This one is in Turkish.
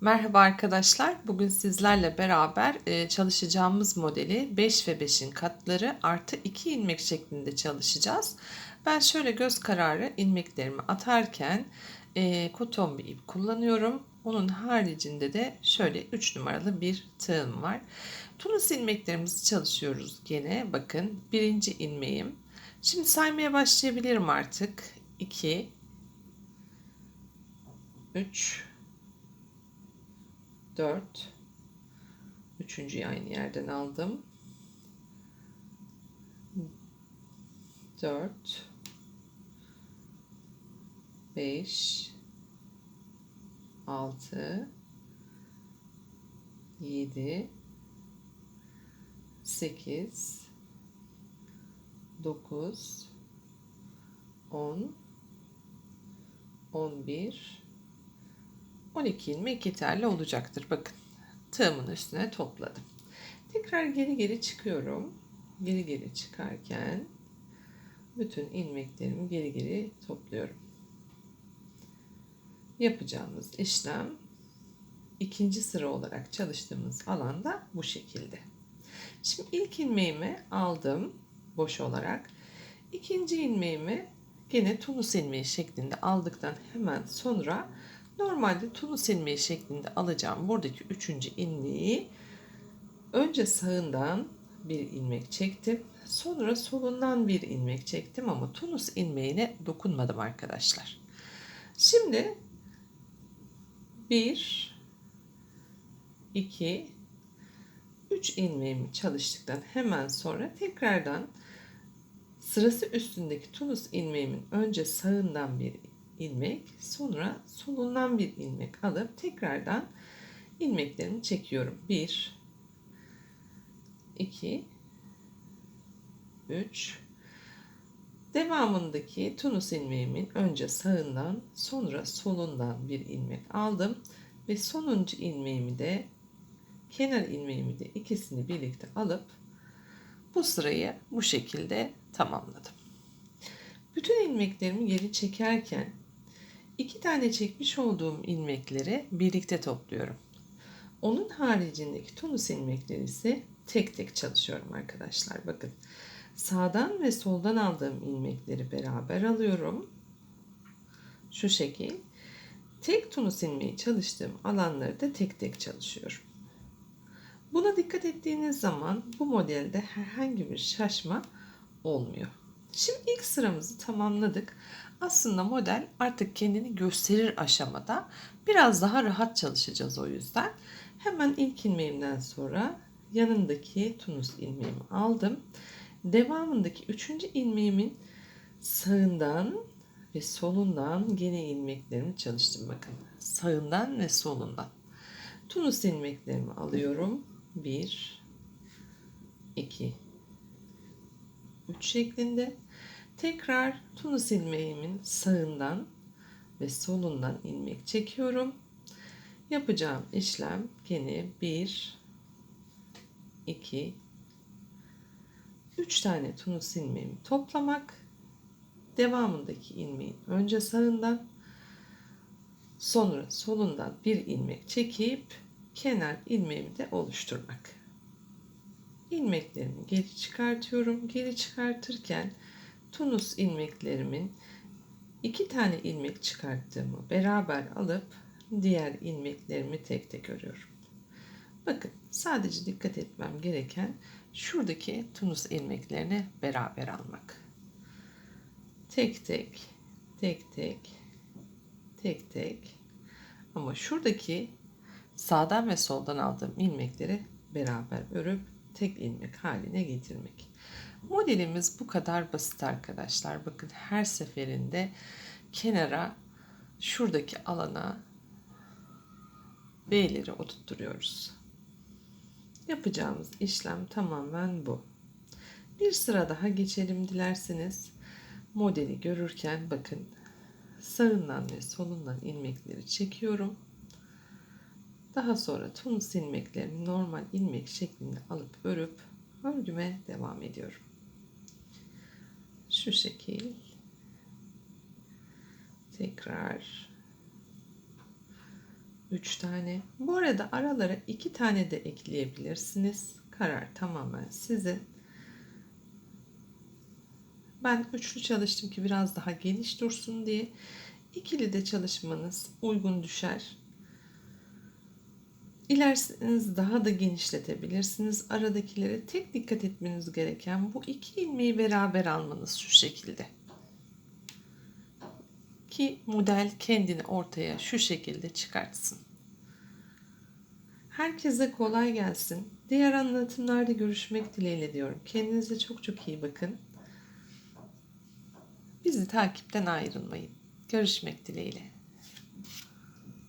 Merhaba arkadaşlar. Bugün sizlerle beraber e, çalışacağımız modeli 5 ve 5'in katları artı 2 ilmek şeklinde çalışacağız. Ben şöyle göz kararı ilmeklerimi atarken e, koton bir ip kullanıyorum. Onun haricinde de şöyle 3 numaralı bir tığım var. Tunus ilmeklerimizi çalışıyoruz gene. Bakın birinci ilmeğim. Şimdi saymaya başlayabilirim artık. 2 3 4 Üçüncüyü aynı yerden aldım. 4 5 6 7 8 9 10 11 12 ilmek yeterli olacaktır. Bakın tığımın üstüne topladım. Tekrar geri geri çıkıyorum. Geri geri çıkarken bütün ilmeklerimi geri geri topluyorum. Yapacağımız işlem ikinci sıra olarak çalıştığımız alanda bu şekilde. Şimdi ilk ilmeğimi aldım boş olarak. İkinci ilmeğimi yine tunus ilmeği şeklinde aldıktan hemen sonra Normalde tunus ilmeği şeklinde alacağım buradaki üçüncü ilmeği önce sağından bir ilmek çektim. Sonra solundan bir ilmek çektim ama tunus ilmeğine dokunmadım arkadaşlar. Şimdi 1 2 3 ilmeğimi çalıştıktan hemen sonra tekrardan sırası üstündeki tunus ilmeğimin önce sağından bir ilmek sonra solundan bir ilmek alıp tekrardan ilmeklerimi çekiyorum. 1 2 3 Devamındaki tunus ilmeğimin önce sağından sonra solundan bir ilmek aldım ve sonuncu ilmeğimi de kenar ilmeğimi de ikisini birlikte alıp bu sırayı bu şekilde tamamladım. Bütün ilmeklerimi geri çekerken İki tane çekmiş olduğum ilmekleri birlikte topluyorum. Onun haricindeki tunus ilmekleri ise tek tek çalışıyorum arkadaşlar. Bakın sağdan ve soldan aldığım ilmekleri beraber alıyorum. Şu şekil. Tek tunus ilmeği çalıştığım alanları da tek tek çalışıyorum. Buna dikkat ettiğiniz zaman bu modelde herhangi bir şaşma olmuyor. Şimdi ilk sıramızı tamamladık. Aslında model artık kendini gösterir aşamada. Biraz daha rahat çalışacağız o yüzden. Hemen ilk ilmeğimden sonra yanındaki tunus ilmeğimi aldım. Devamındaki üçüncü ilmeğimin sağından ve solundan gene ilmeklerimi çalıştım bakın. Sağından ve solundan. Tunus ilmeklerimi alıyorum. 1 2 3 şeklinde Tekrar tunus ilmeğimin sağından ve solundan ilmek çekiyorum. Yapacağım işlem gene 1 2 3 tane tunus ilmeğimi toplamak. Devamındaki ilmeğin önce sağından sonra solundan bir ilmek çekip kenar ilmeğimi de oluşturmak. İlmeklerimi geri çıkartıyorum. Geri çıkartırken tunus ilmeklerimin iki tane ilmek çıkarttığımı beraber alıp diğer ilmeklerimi tek tek örüyorum. Bakın sadece dikkat etmem gereken şuradaki tunus ilmeklerini beraber almak. Tek tek, tek tek, tek tek ama şuradaki sağdan ve soldan aldığım ilmekleri beraber örüp tek ilmek haline getirmek. Modelimiz bu kadar basit arkadaşlar. Bakın her seferinde kenara şuradaki alana B'leri oturtturuyoruz. Yapacağımız işlem tamamen bu. Bir sıra daha geçelim dilerseniz. Modeli görürken bakın sağından ve solundan ilmekleri çekiyorum. Daha sonra tunus ilmeklerimi normal ilmek şeklinde alıp örüp örgüme devam ediyorum şu şekil tekrar 3 tane. Bu arada aralara 2 tane de ekleyebilirsiniz. Karar tamamen sizin. Ben üçlü çalıştım ki biraz daha geniş dursun diye. İkili de çalışmanız uygun düşer. İlerseniz daha da genişletebilirsiniz. Aradakileri tek dikkat etmeniz gereken bu iki ilmeği beraber almanız şu şekilde. Ki model kendini ortaya şu şekilde çıkartsın. Herkese kolay gelsin. Diğer anlatımlarda görüşmek dileğiyle diyorum. Kendinize çok çok iyi bakın. Bizi takipten ayrılmayın. Görüşmek dileğiyle.